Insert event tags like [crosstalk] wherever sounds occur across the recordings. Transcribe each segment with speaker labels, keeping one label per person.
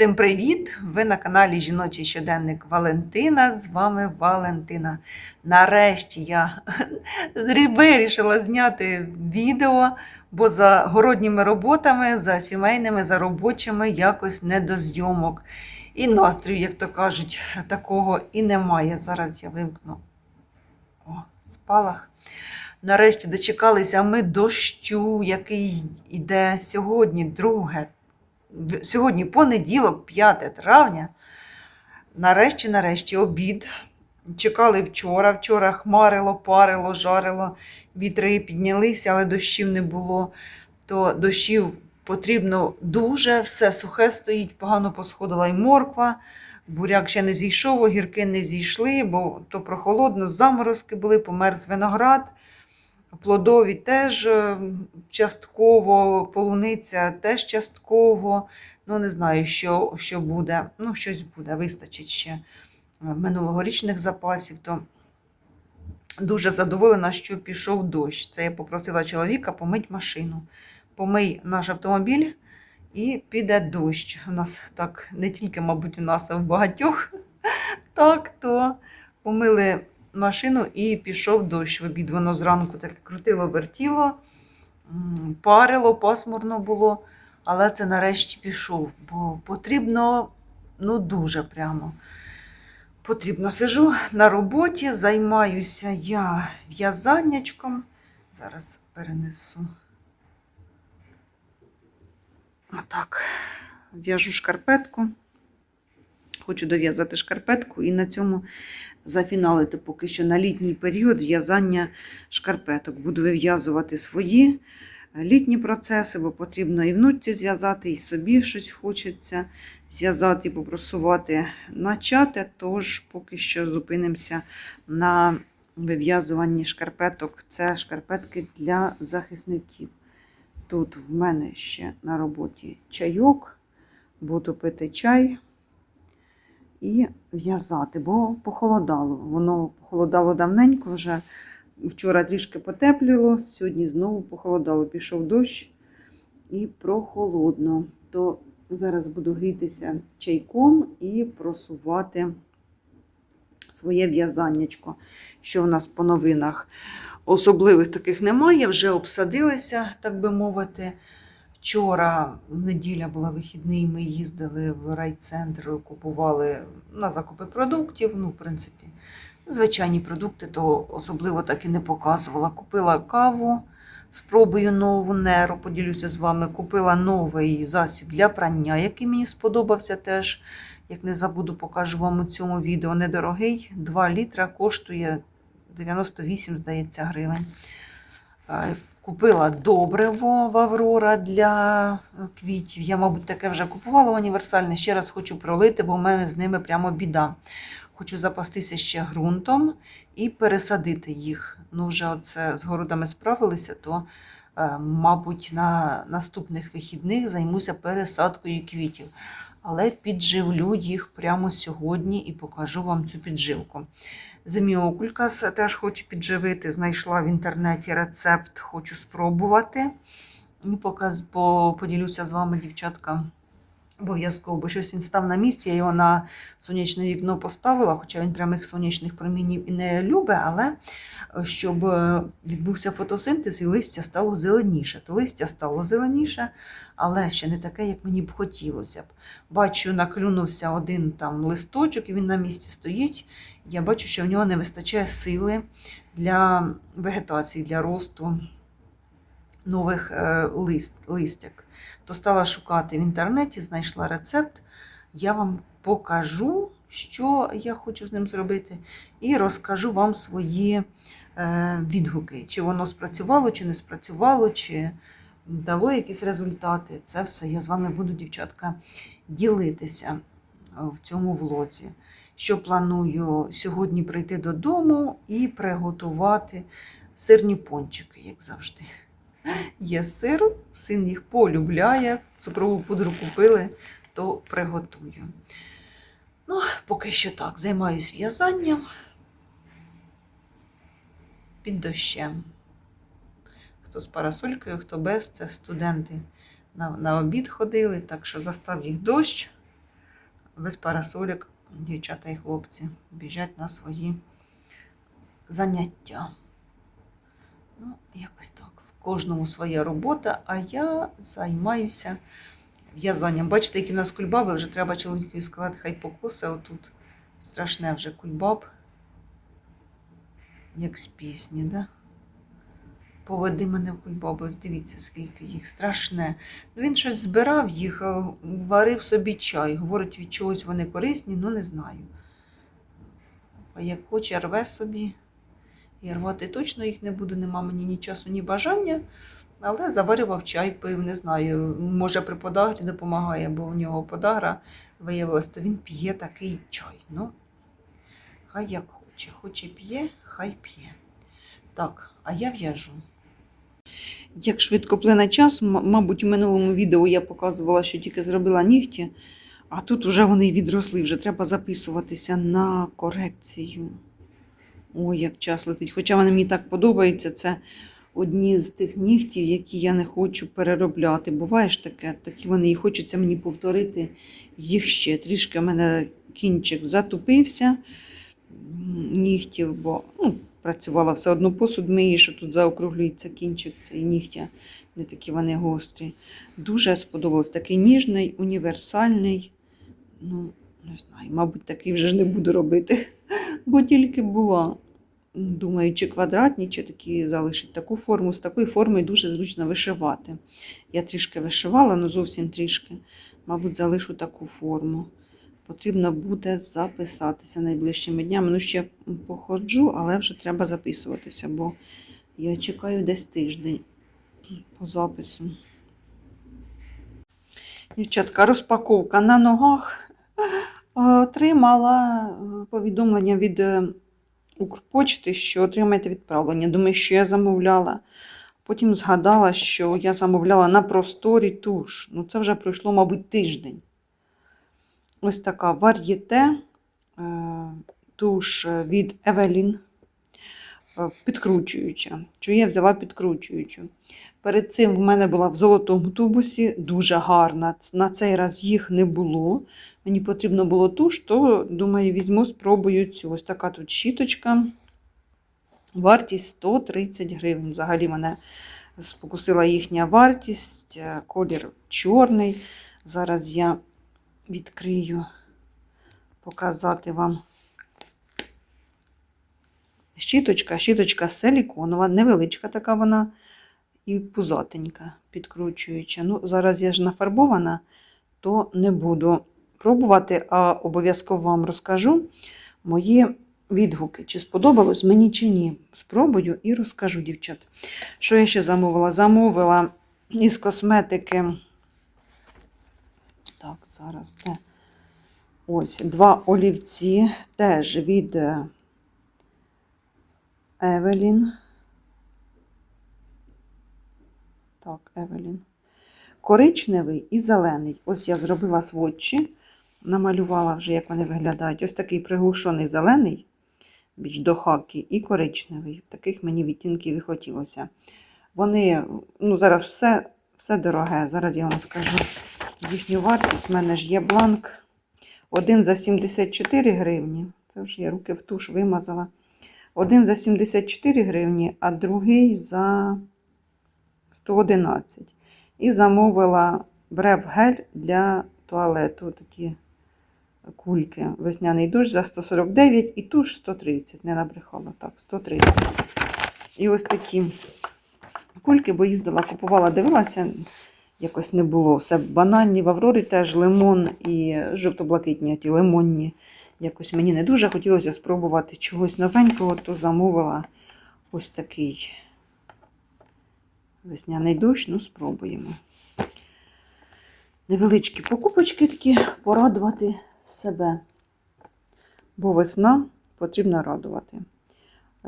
Speaker 1: Всім привіт! Ви на каналі Жіночий щоденник Валентина. З вами Валентина. Нарешті я [laughs] вирішила зняти відео, бо за городніми роботами, за сімейними, за робочими якось не до зйомок. І настрою, як то кажуть, такого і немає. Зараз я вимкну О, спалах. Нарешті дочекалися ми дощу, який йде сьогодні, друге. Сьогодні понеділок, 5 травня. Нарешті, нарешті, обід. Чекали вчора. Вчора хмарило, парило, жарило, вітри піднялися, але дощів не було. То дощів потрібно дуже, все сухе стоїть, погано посходила і морква. Буряк ще не зійшов, огірки не зійшли, бо то прохолодно, заморозки були, померз виноград. Плодові теж е, частково, полуниця теж частково. Ну, не знаю, що, що буде. Ну, щось буде, вистачить ще е, минулогорічних запасів. То дуже задоволена, що пішов дощ. Це я попросила чоловіка помить машину. Помий наш автомобіль і піде дощ. У нас так не тільки, мабуть, у нас, а в багатьох. [laughs] Так, то помили машину і пішов дощ в обід. Воно зранку так крутило, вертіло, парило, пасмурно було, але це нарешті пішов, бо потрібно, ну дуже прямо. Потрібно сижу на роботі, займаюся я в'язаннячком. Зараз перенесу. Отак. В'яжу шкарпетку. Хочу дов'язати шкарпетку і на цьому зафіналити поки що на літній період в'язання шкарпеток. Буду вив'язувати свої літні процеси, бо потрібно і внучці зв'язати, і собі щось хочеться зв'язати, попросувати начати. Тож поки що зупинимося на вив'язуванні шкарпеток. Це шкарпетки для захисників. Тут в мене ще на роботі чайок, буду пити чай і в'язати, бо похолодало. Воно похолодало давненько вже. Вчора трішки потепліло, сьогодні знову похолодало. Пішов дощ і прохолодно. То зараз буду грітися чайком і просувати своє в'язаннячко. Що в нас по новинах? Особливих таких немає, вже обсадилися, так би мовити. Вчора неділя була вихідний, ми їздили в райцентр, купували на закупи продуктів. Ну, в принципі, звичайні продукти, то особливо так і не показувала. Купила каву, спробую нову неру, поділюся з вами. Купила новий засіб для прання, який мені сподобався теж. Як не забуду, покажу вам у цьому відео. Недорогий, 2 літра коштує 98, здається, гривень. Купила добриво в Аврора для е, квітів. Я, мабуть, таке вже купувала універсальне. Ще раз хочу пролити, бо в мене з ними прямо біда. Хочу запастися ще ґрунтом і пересадити їх. Ну, вже оце з городами справилися, то, е, мабуть, на наступних вихідних займуся пересадкою квітів. Але підживлю їх прямо сьогодні і покажу вам цю підживку. Земіокулькас теж хочу підживити. Знайшла в інтернеті рецепт, хочу спробувати. І по, поділюся з вами, дівчатка, обов'язково, бо щось він став на місці. Я його на сонячне вікно поставила, хоча він прямих сонячних промінів і не любить, але е, щоб е, відбувся фотосинтез і листя стало зеленіше. То листя стало зеленіше, але ще не таке, як мені б хотілося б. Бачу, наклюнувся один там листочок, і він на місці стоїть. Я бачу, що в нього не вистачає сили для вегетації, для росту нових е, лист, листяк. То стала шукати в інтернеті, знайшла рецепт. Я вам покажу, що я хочу з ним зробити, і розкажу вам свої е, відгуки, чи воно спрацювало, чи не спрацювало, чи дало якісь результати. Це все я з вами буду, дівчатка, ділитися е, в цьому влозі. Що планую сьогодні прийти додому і приготувати сирні пончики, як завжди. Є сир, син їх полюбляє, цукрову пудру купили, то приготую. Ну, поки що так, займаюсь в'язанням під дощем. Хто з парасолькою, хто без, це студенти на, на обід ходили, так що застав їх дощ. без парасолік дівчата і хлопці біжать на свої заняття. Ну, якось так. Кожному своя робота, а я займаюся в'язанням. Бачите, які в нас кульбаби, вже треба чоловікові сказати, хай покоси отут. Страшне вже кульбаб, як з пісні, да? Поведи мене в кульбабу, дивіться, скільки їх страшне. Ну, він щось збирав їх, варив собі чай. Говорить, від чогось вони корисні, ну не знаю. А як хоче, рве собі. Я рвати точно їх не буду, нема мені ні часу, ні бажання. Але заварював чай, пив, не знаю. Може, при подагрі допомагає, бо у нього подагра виявилась, то він п'є такий чай. Ну, хай як хоче. Хоче п'є, хай п'є. Так, а я в'яжу. Як швидко плине час, мабуть, у минулому відео я показувала, що тільки зробила нігті, а тут вже вони відросли, вже треба записуватися на корекцію. Ой, як час летить. Хоча вони мені так подобаються, це одні з тих нігтів, які я не хочу переробляти. Буває ж таке, такі вони і хочеться мені повторити їх ще. Трішки в мене кінчик затупився нігтів, бо ну, працювала все одно посуд миї, що тут заокруглюється кінчик цей нігтя. Не такі вони гострі. Дуже сподобалось. Такий ніжний, універсальний. Ну, не знаю, мабуть, такий вже ж не буду робити, бо тільки була. Думаю, чи квадратні, чи такі залишить таку форму. З такої форми дуже зручно вишивати. Я трішки вишивала, але зовсім трішки. Мабуть, залишу таку форму. Потрібно буде записатися найближчими днями. Ну, ще походжу, але вже треба записуватися, бо я чекаю десь тиждень по запису. Дівчатка, розпаковка на ногах. Отримала е, повідомлення від е, Укрпочти, що отримаєте відправлення. Думаю, що я замовляла. Потім згадала, що я замовляла на просторі туш. Ну, це вже пройшло, мабуть, тиждень. Ось така вар'єте е, туш від Евелін. е, Підкручуюча. Що я взяла підкручуючу. Перед цим в мене була в золотому тубусі, дуже гарна. На цей раз їх не було. Мені потрібно було туш, то, думаю, візьму, спробую цю. Ось така тут щіточка. Вартість 130 гривень. Взагалі мене спокусила їхня вартість. е, Колір чорний. Зараз я відкрию, показати вам. Щіточка, щіточка силіконова, невеличка така вона і пузатенька, підкручуюча. Ну, зараз я ж нафарбована, то не буду пробувати, а обов'язково вам розкажу мої відгуки, чи сподобалось мені чи ні. Спробую і розкажу, дівчат. Що я ще замовила? Замовила із косметики. Так, зараз де? Ось два олівці теж від е, Евелін. Так, Евелін. Коричневий і зелений. Ось я зробила сводчі, намалювала вже, як вони виглядають. Ось такий приглушений зелений, більш до хаки, і коричневий. Таких мені відтінків і хотілося. Вони, ну, зараз все, все дороге. Зараз я вам скажу їхню вартість. У мене ж є бланк. Один за 74 гривні. Це вже я руки в туш вимазала. Один за 74 гривні, а другий за 111. І замовила брев-гель для туалету. Такі кульки. Весняний душ за 149 і туш 130. Не набрехала. Так, 130. І ось такі кульки, бо їздила, купувала, дивилася, якось не було. Все банальні. В Аврорі теж лимон і жовто-блакитні, ті лимонні. Якось мені не дуже хотілося спробувати чогось новенького, то замовила ось такий весняний дощ, ну спробуємо. Невеличкі покупочки такі порадувати себе. Бо весна потрібно радувати.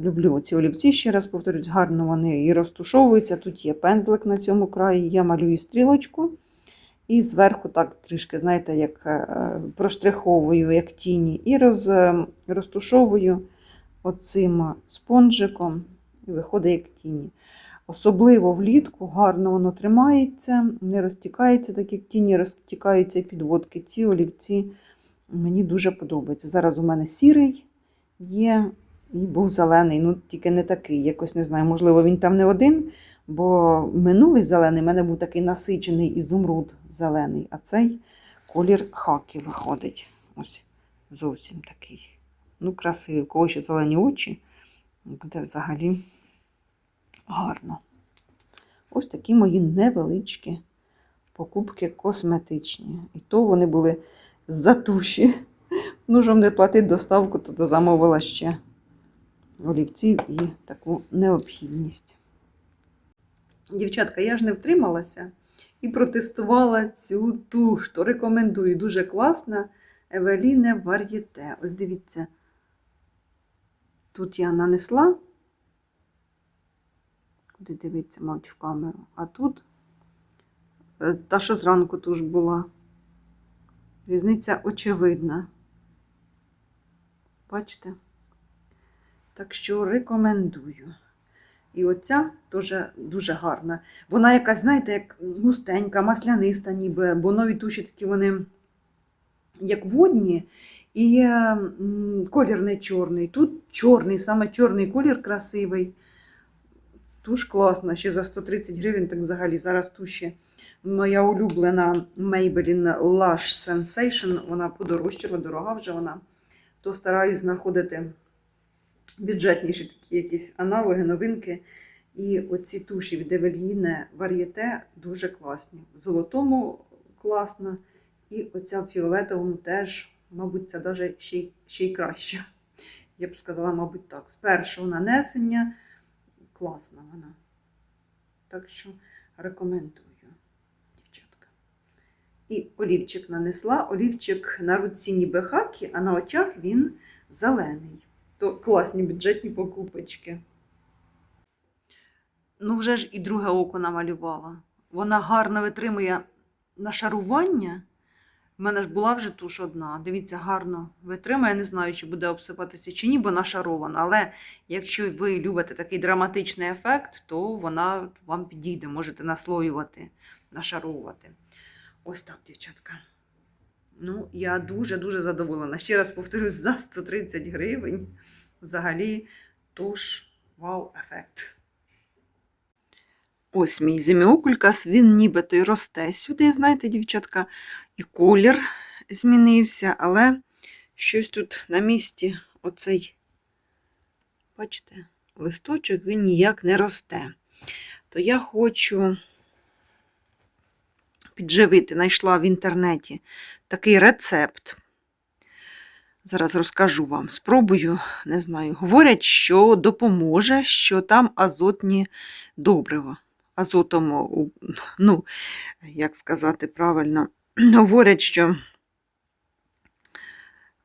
Speaker 1: Люблю ці олівці, ще раз повторюсь, гарно вони і розтушовуються. Тут є пензлик на цьому краї. Я малюю стрілочку. І зверху так трішки, знаєте, як е, проштриховую, як тіні, і роз, е, розтушовую оцим спонжиком, і виходить як тіні. Особливо влітку гарно воно тримається, не розтікається, так як тіні розтікаються підводки. Ці олівці Мені дуже подобається. Зараз у мене сірий є і був зелений, ну тільки не такий. Якось не знаю, можливо, він там не один, бо минулий зелений в мене був такий насичений ізумруд зелений, а цей колір хаки виходить. Ось зовсім такий. Ну, красивий. У кого ще зелені очі, буде взагалі гарно. Ось такі мої невеличкі покупки косметичні. І то вони були за туші. Ну, щоб не платити доставку, то дозамовила ще олівців і таку необхідність. Дівчатка, я ж не втрималася і протестувала цю туш. То рекомендую. Дуже класна Евеліне Вар'єте. Ось дивіться. Тут я нанесла. Куди дивиться, мабуть, в камеру. А тут е, та, що зранку туш була. Різниця очевидна. Бачите? Так що рекомендую. І оця теж дуже гарна. Вона якась, знаєте, як густенька, масляниста, ніби, бо нові туші такі вони як водні, і е, колір не чорний. Тут чорний, саме чорний колір красивий. Туш класна, ще за 130 гривень, так взагалі. Зараз туші. Моя улюблена Maybelline Lush Sensation, вона подорожчала, дорога вже вона. То стараюсь знаходити бюджетніші такі якісь аналоги, новинки. І оці туші від Евеліни Вар'єте дуже класні. В золотому класна, і оця в фіолетовому теж, мабуть, це навіть ще, й- ще й краще. Я б сказала, мабуть, так. З першого нанесення класна вона. Так що рекомендую, дівчатка. І олівчик нанесла. Олівчик на руці ніби хакі, а на очах він зелений. То класні бюджетні покупочки. Ну, вже ж і друге око намалювала. Вона гарно витримує нашарування. У мене ж була вже туш одна. Дивіться, гарно витримує. Не знаю, чи буде обсипатися чи ні, бо нашарована. Але якщо ви любите такий драматичний ефект, то вона вам підійде. Можете наслоювати, нашаровувати. Ось так, дівчатка. Ну, я дуже-дуже задоволена. Ще раз повторюсь, за 130 гривень взагалі туш вау-ефект. Ось мій зіміокулькас, він нібито й росте сюди, знаєте, дівчатка, і колір змінився, але щось тут на місці, оцей, бачите, листочок він ніяк не росте. То я хочу підживити, знайшла в інтернеті такий рецепт. Зараз розкажу вам. Спробую, не знаю. Говорять, що допоможе, що там азотні добрива. Азотом, ну, як сказати правильно, [clears throat] говорять, що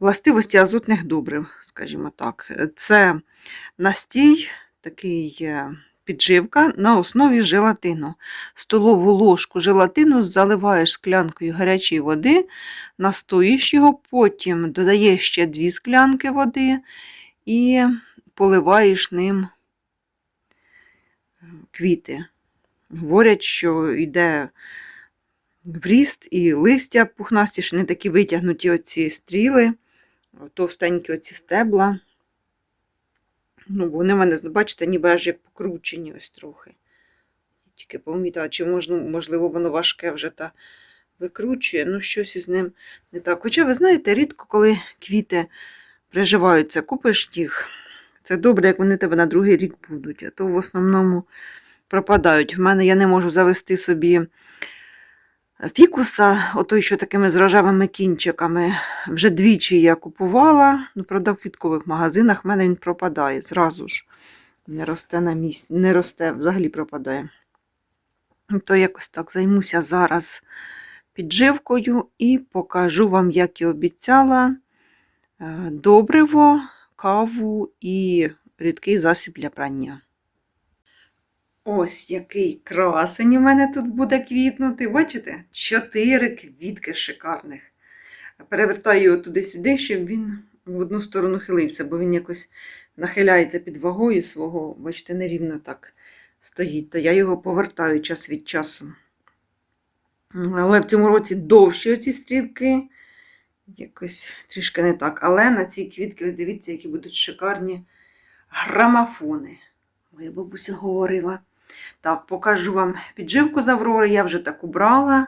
Speaker 1: властивості азотних добрив, скажімо так, це настій, такий е, підживка на основі желатину. Столову ложку желатину заливаєш склянкою гарячої води, настоїш його, потім додаєш ще дві склянки води і поливаєш ним е, квіти. Говорять, що йде в ріст і листя пухнасті, що не такі витягнуті оці стріли, товстенькі оці стебла. Ну, вони в мене, бачите, ніби аж як покручені ось трохи. Тільки помітила, чи можна, можливо, воно важке вже та викручує, ну щось із ним не так. Хоча, ви знаєте, рідко, коли квіти приживаються, купиш їх. Це добре, як вони тебе на другий рік будуть, а то в основному пропадають. В мене я не можу завести собі фікуса, отой, що такими з рожевими кінчиками. Вже двічі я купувала, ну, правда, в квіткових магазинах в мене він пропадає зразу ж. Не росте на місці, не росте, взагалі пропадає. То якось так займуся зараз підживкою і покажу вам, як і обіцяла, е, добриво, каву і рідкий засіб для прання. Ось який красень у мене тут буде квітнути. Бачите? Чотири квітки шикарних. Перевертаю його туди-сюди, щоб він в одну сторону хилився, бо він якось нахиляється під вагою свого, бачите, нерівно так стоїть. То я його повертаю час від часу. Але в цьому році довші оці стрілки, якось трішки не так. Але на цій квітки, ось дивіться, які будуть шикарні грамофони. Моя бабуся говорила. Так, покажу вам підживку з Аврори. Я вже таку брала.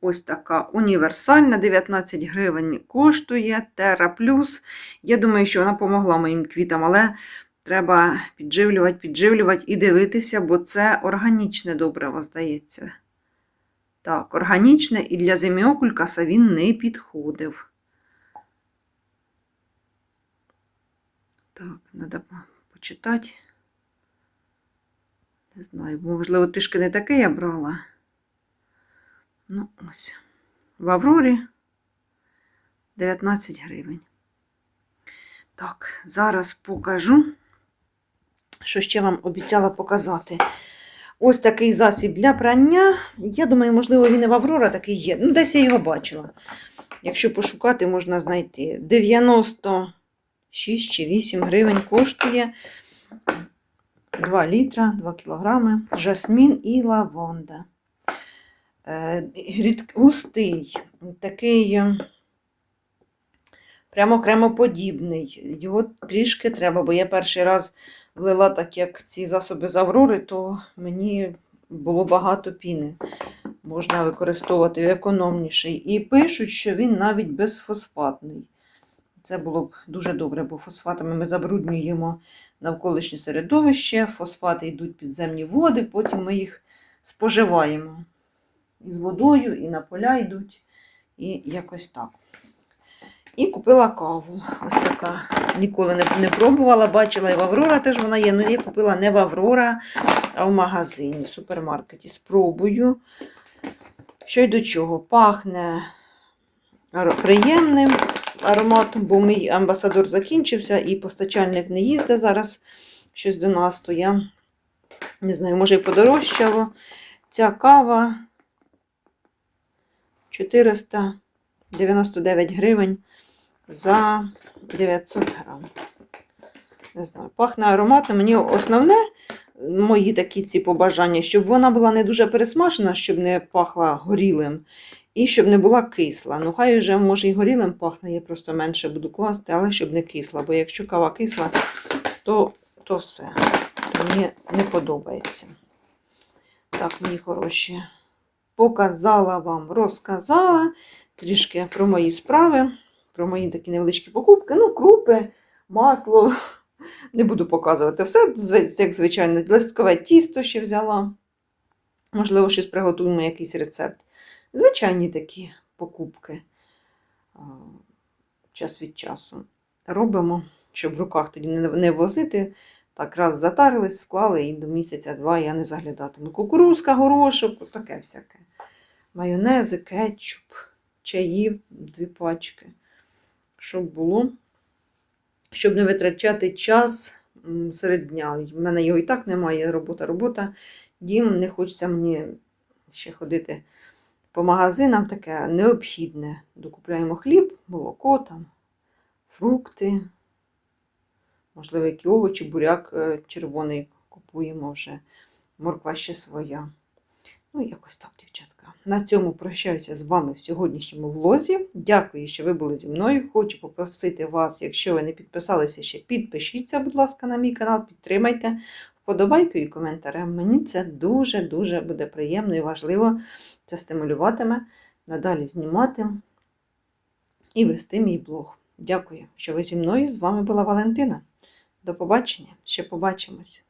Speaker 1: Ось така універсальна, 19 гривень коштує. Терра Плюс. Я думаю, що вона помогла моїм квітам, але треба підживлювати, підживлювати і дивитися, бо це органічне добриво, здається. Так, органічне і для земіокулькаса він не підходив. Так, треба почитати. Не знаю, можливо, трішки не таке я брала. Ну, ось. В Аврорі 19 гривень. Так, зараз покажу, що ще вам обіцяла показати. Ось такий засіб для прання. Я думаю, можливо, він і в Аврора такий є. Ну, десь я його бачила. Якщо пошукати, можна знайти. 96 чи 8 гривень коштує 2 літра, 2 кілограми, жасмін і лаванда. Е, Густий, такий е, прямо кремоподібний. Його трішки треба, бо я перший раз влила так, як ці засоби з Аврори, то мені було багато піни. Можна використовувати економніший. І пишуть, що він навіть безфосфатний. Це було б дуже добре, бо фосфатами ми забруднюємо навколишнє середовище, фосфати йдуть підземні води, потім ми їх споживаємо. І з водою, і на поля йдуть, і якось так. І купила каву. Ось така. Ніколи не, не пробувала, бачила і в Аврора теж вона є. Ну я купила не в Аврора, а в магазині, в супермаркеті. Спробую. Що й до чого? Пахне приємним ароматом, бо мій амбасадор закінчився і постачальник не їздить зараз щось до нас, то я не знаю, може і подорожчало. Ця кава 499 гривень за 900 грам. Не знаю, пахне ароматно. Мені основне, мої такі ці побажання, щоб вона була не дуже пересмажена, щоб не пахла горілим, і щоб не була кисла. Ну, хай вже, може, і горілим пахне, я просто менше буду класти, але щоб не кисла. Бо якщо кава кисла, то, то все. То мені не подобається. Так, мої хороші. Показала вам, розказала трішки про мої справи, про мої такі невеличкі покупки. Ну, крупи, масло. [laughs] Не буду показувати все, як звичайно, листкове тісто ще взяла. Можливо, щось приготуємо, якийсь рецепт. Звичайні такі покупки час від часу. Робимо, щоб в руках тоді не, возити. Так, раз затарились, склали і до місяця-два я не заглядатиму. Кукурузка, горошок, таке всяке. Майонези, кетчуп, чаї, дві пачки. Щоб було, щоб не витрачати час серед дня. У мене його і так немає. Робота, робота. Дім, не хочеться мені ще ходити по магазинам таке необхідне. Докупляємо хліб, молоко, там, фрукти, можливо, які овочі, буряк е, червоний купуємо вже, морква ще своя. Ну, якось так, дівчатка. На цьому прощаюся з вами в сьогоднішньому влозі. Дякую, що ви були зі мною. Хочу попросити вас, якщо ви не підписалися ще, підпишіться, будь ласка, на мій канал, підтримайте вподобайкою і коментарем. Мені це дуже-дуже буде приємно і важливо. Це стимулюватиме надалі знімати і вести мій блог. Дякую, що ви зі мною. З вами була Валентина. До побачення, ще побачимось.